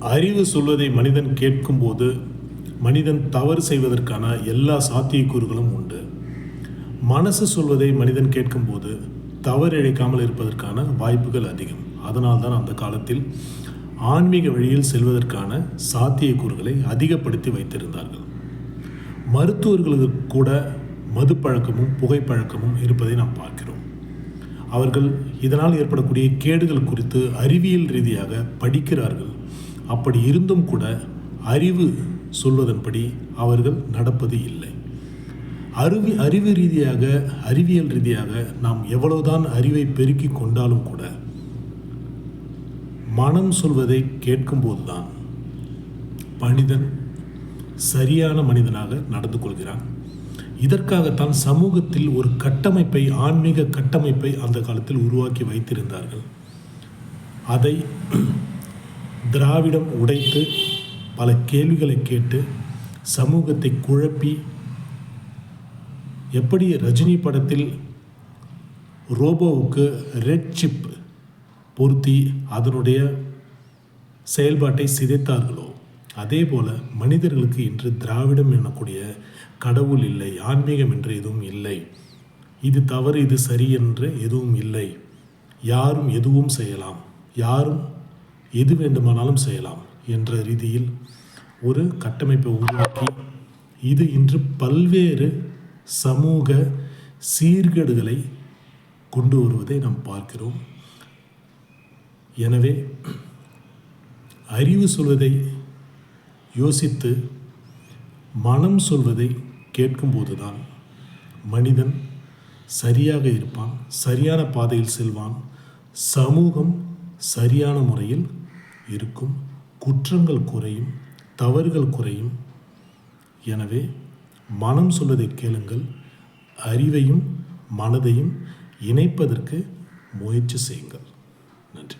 அறிவு சொல்வதை மனிதன் கேட்கும்போது மனிதன் தவறு செய்வதற்கான எல்லா சாத்தியக்கூறுகளும் உண்டு. மனசு சொல்வதை மனிதன் கேட்கும்போது தவறு இழைக்காமல் இருப்பதற்கான வாய்ப்புகள் அதிகம். அதனால்தான் அந்த காலத்தில் ஆன்மீக வழியில் செல்வதற்கான சாத்தியக்கூறுகளை அதிகப்படுத்தி வைத்திருந்தார்கள். மருத்துவர்களுக்கு கூட மது பழக்கமும் புகைப்பழக்கமும் இருப்பதை நாம் பார்க்கிறோம். அவர்கள் இதனால் ஏற்படக்கூடிய கேடுகள் குறித்து அறிவியல் ரீதியாக படிக்கிறார்கள். அப்படி இருந்தும் கூட அறிவு சொல்வதன்படி அவர்கள் நடப்பது இல்லை. அறிவி அறிவு ரீதியாக அறிவியல் ரீதியாக நாம் எவ்வளவுதான் அறிவை பெருக்கி கொண்டாலும் கூட மனம் சொல்வதை கேட்கும்போதுதான் மனிதன் சரியான மனிதனாக நடந்து கொள்கிறான். இதற்காகத்தான் சமூகத்தில் ஒரு கட்டமைப்பை ஆன்மீக கட்டமைப்பை அந்த காலத்தில் உருவாக்கி வைத்திருந்தார்கள். அதை திராவிடம் உடைத்து பல கேள்விகளை கேட்டு சமூகத்தை குழப்பி எப்படி ரஜினி படத்தில் ரோபோவுக்கு ரெட் சிப் பொருத்தி அதனுடைய செயல்பாட்டை சிதைத்தார்களோ? அதே போல மனிதர்களுக்கு இன்று திராவிடம் எனக்கூடிய கடவுள் இல்லை ஆன்மீகம் என்று எதுவும் இல்லை. இது தவறு இது சரி என்று எதுவும் இல்லை. யாரும் எதுவும் செய்யலாம். யாரும் எது வேண்டுமானாலும் செய்யலாம் என்ற ரீதியில் ஒரு கட்டமைப்பை உருவாக்கி இது இன்று பல்வேறு சமூக சீர்கேடுகளை கொண்டு வருவதை நாம் பார்க்கிறோம். எனவே அறிவு சொல்வதை யோசித்து மனம் சொல்வதை கேட்கும்போதுதான் மனிதன் சரியாக இருப்பான் சரியான பாதையில் செல்வான் சமூகம் சரியான முறையில் இருக்கும். குற்றங்கள் குறையும் தவறுகள் குறையும். எனவே மனம் சொல்வதை கேளுங்கள். அறிவையும் மனதையும் இணைப்பதற்கு முயற்சி செய்யுங்கள். நன்றி.